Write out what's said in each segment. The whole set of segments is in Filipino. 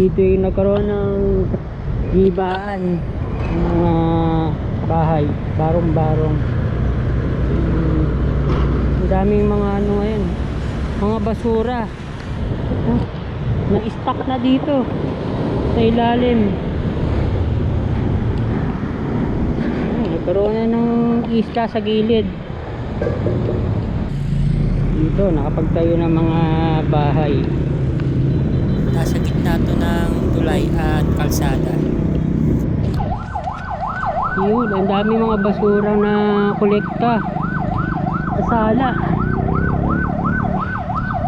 dito yung nagkaroon ng gibaan ng mga bahay, barong-barong. Hmm. Ang daming mga ano ngayon, mga basura. Oh, na-stuck na dito sa ilalim. Nagkaroon na ng isla sa gilid. Dito, nakapagtayo ng mga bahay. Nasa gitna to ng tulay at kalsada. Yun, ang dami mga basura na kolekta. Sa sala.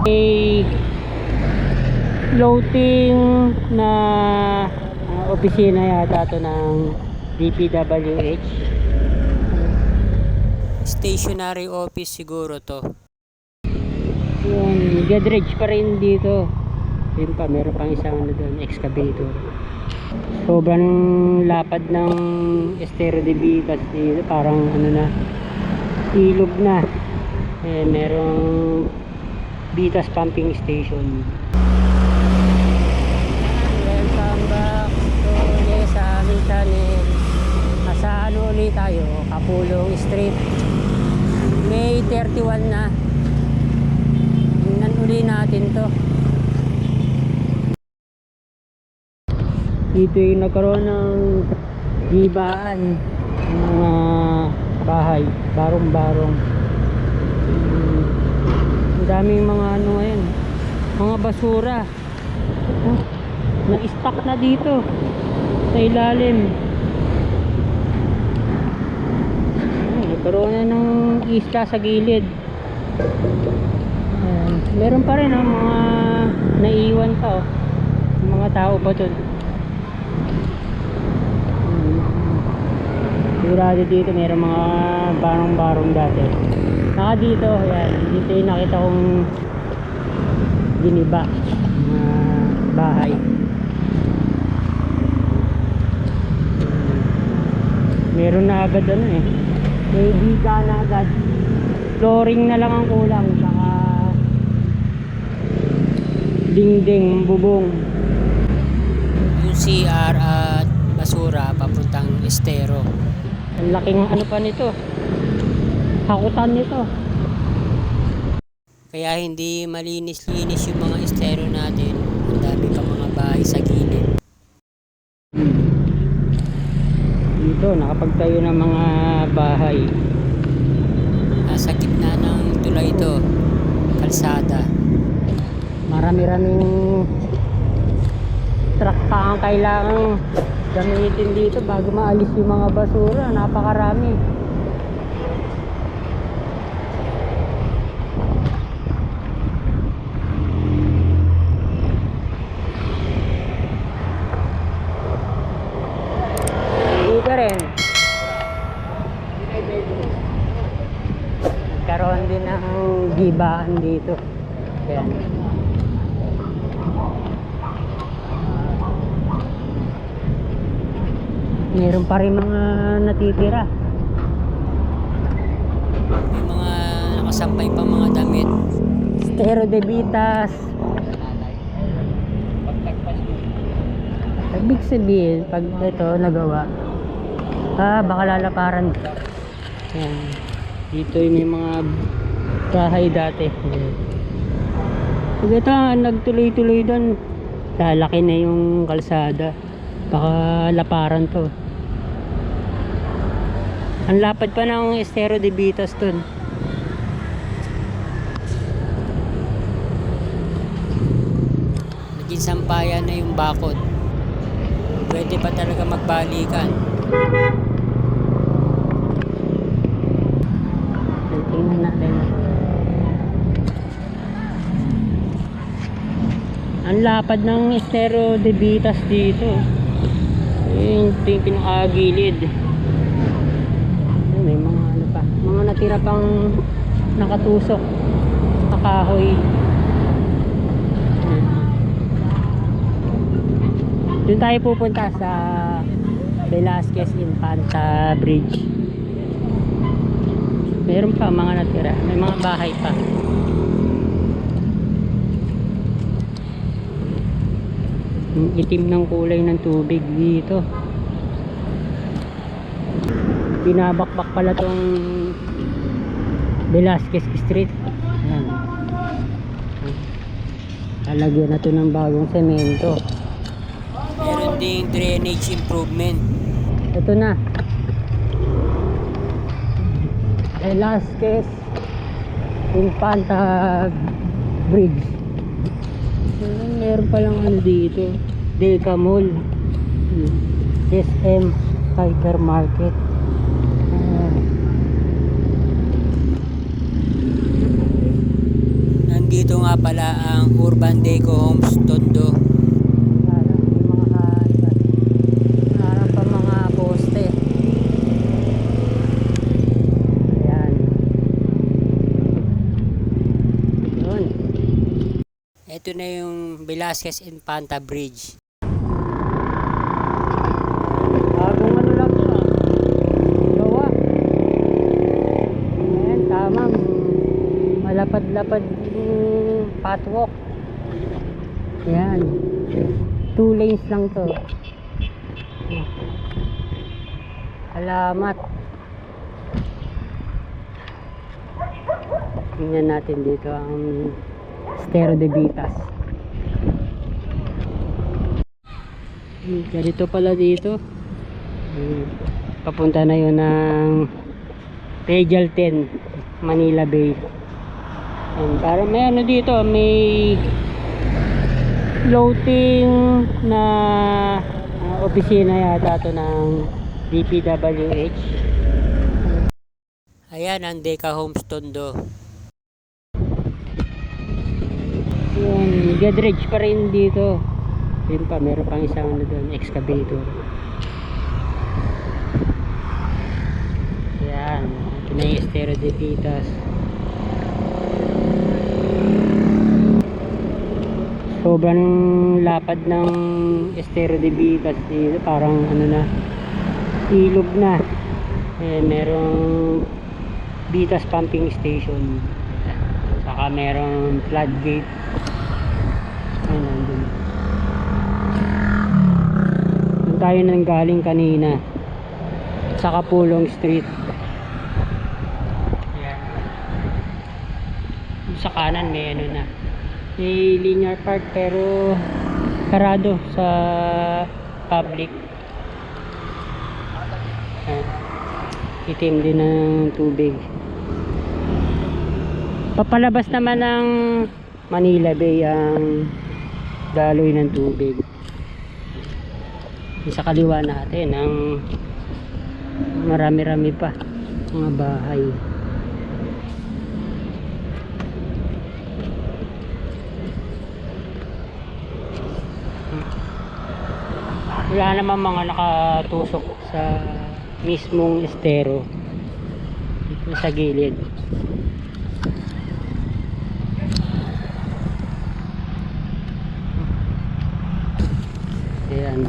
May floating na ah, opisina yata to ng DPWH. Stationary office siguro to. Yun, gadredge pa rin dito. Yun pa, meron pang isang ano doon, excavator. Sobrang lapad ng Estero de Vitas dito, parang ano na, ilog na. Eh, merong Vitas Pumping Station. Welcome back to sa aming channel. Nasa ano ulit tayo, Kapulong Street. May 31 na. Tingnan uli natin to. Dito yung nagkaroon ng gibaan ng mga bahay, barong-barong. Hmm. Ang daming mga ano ngayon, mga basura. Oh, na-stuck na dito sa ilalim. Nagkaroon na ng isla sa gilid. Ayan. Meron pa rin oh, mga naiiwan pa oh. Mga tao pa dun. Sigurado dito meron mga barong-barong dati. Naka dito, ayan. Dito yung nakita kong giniba. Mga bahay. Meron na agad ano eh. May biga na agad. Flooring na lang ang kulang. Saka dingding, bubong. Yung CR basura papuntang estero. Ang laking ano pa nito. Hakutan nito. Kaya hindi malinis-linis yung mga estero natin. Ang dami pa mga bahay sa gilid. Dito, nakapagtayo ng mga bahay. Nasa gitna ng tulay ito. Kalsada. Marami-raming truck pa ang kailangan gamitin dito bago maalis yung mga basura. Napakarami. Dito rin. Nagkaroon din ng gibaan dito. Ayan. Meron pa rin mga natitira. May mga nakasampay pa mga damit. Stero de Vitas. Ibig sabihin, pag ito nagawa, ah, baka lalaparan. Yan. Dito yung may mga bahay dati. Yan. Pag ito, ah, nagtuloy-tuloy doon, lalaki na yung kalsada. Baka laparan to. Ang lapad pa ng Estero de Vitas doon. Naging sampayan na yung bakod. Pwede pa talaga magbalikan. Tingnan natin. Ang lapad ng Estero de Vitas dito. Yung yung pinakagilid. Ayun, May mga ano pa. Natira pang nakatusok sa kahoy. Doon tayo pupunta sa Velasquez Infanta Bridge. Meron pa mga natira. May mga bahay pa. Itim ng kulay ng tubig dito. Binabakbak pala tong Velasquez Street. Ayan. Lalagyan na to ng bagong semento. Meron ding drainage improvement. Ito na. Velasquez Infanta Bridge. Meron palang ano dito. Deca Mall. Hmm. SM Hypermarket. Ah. Nandito nga pala ang Urban Deco Homes Tondo. Ito na yung Velasquez Infanta Bridge. Bagong ano lang to ah. Gawa. Ayan, tama. Malapad-lapad patwalk. Ayan. Two lanes lang to. Alamat. Tingnan natin dito ang Stero de Vitas. Ganito pala dito. Papunta na yun ng Regal 10, Manila Bay. And parang may ano dito, may floating na ah, opisina yata to ng DPWH. Ayan ang Deca Homes Tondo. Yung Godrej pa rin dito. Yun pa, meron pang isang ano doon, excavator. Yan. Ito na yung Estero de Pitas. Sobrang lapad ng Estero de Pitas dito. Parang ano na, ilog na. Eh, merong Vitas pumping station. Saka merong floodgate. Ayun, nandun. Doon tayo nang galing kanina. Sa Kapulong Street. Sa kanan may ano na. May linear park pero sarado sa public. Itim din ng tubig. Papalabas naman ng Manila Bay ang daloy ng tubig. Sa kaliwa natin ang marami-rami pa mga bahay. Wala naman mga nakatusok sa mismong estero dito sa gilid. Ayan.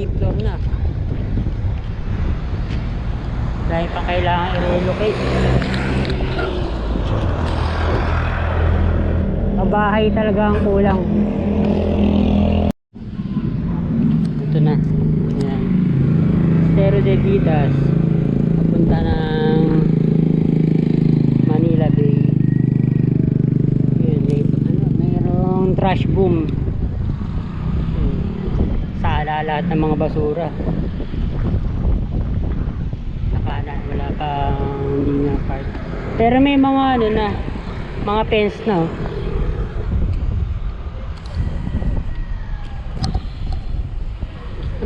Fifth floor na. Dahil pa kailangan i-relocate. Mabahay talaga ang kulang. Ito na. Ayan. Stero de Vitas. Papunta ng Manila Bay. Yun, may, ano, mayroong trash boom. Sala lahat ng mga basura. Sa kanan, wala pang hindi na park. Pero may mga ano na, mga fence na. oh.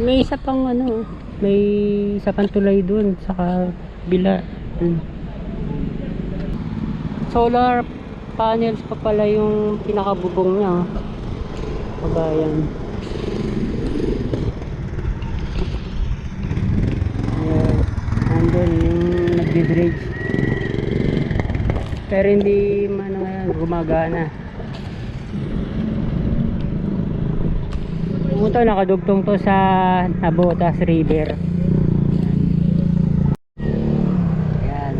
May isa pang ano, may isa pang tulay dun sa bila. Hmm. Solar panels pa pala yung pinakabubong niya. Kabayan. Ayan. Nandun yung nagdi-dredge. Pero hindi man ano, Yung ito nakadugtong to sa Nabotas River. Ayan.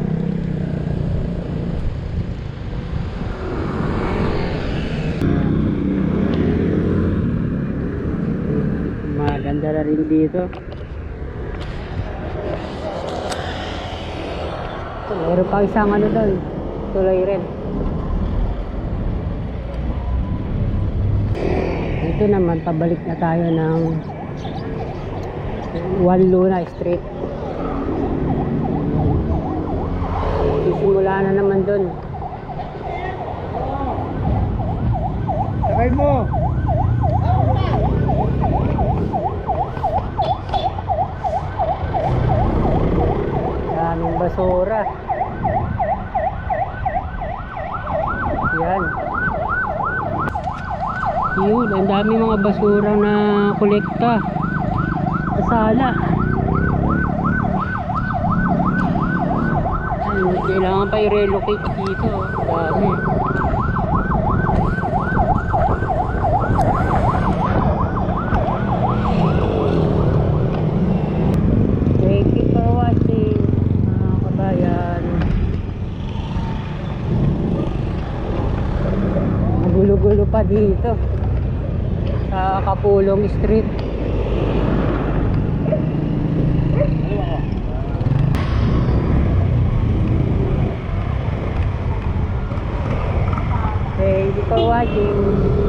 Maganda na rin dito. Meron pa isang ano doon. Tuloy rin. Dito naman, pabalik na tayo ng Juan Luna Street. Sisimula na naman doon. Sakay mo! Daming basura. Yan. Yun, ang dami mga basura na kolekta. Sa sala. Ayun, kailangan pa i-relocate dito. Dami. Magulo-gulo pa dito sa Kapulong Street. Thank you for watching.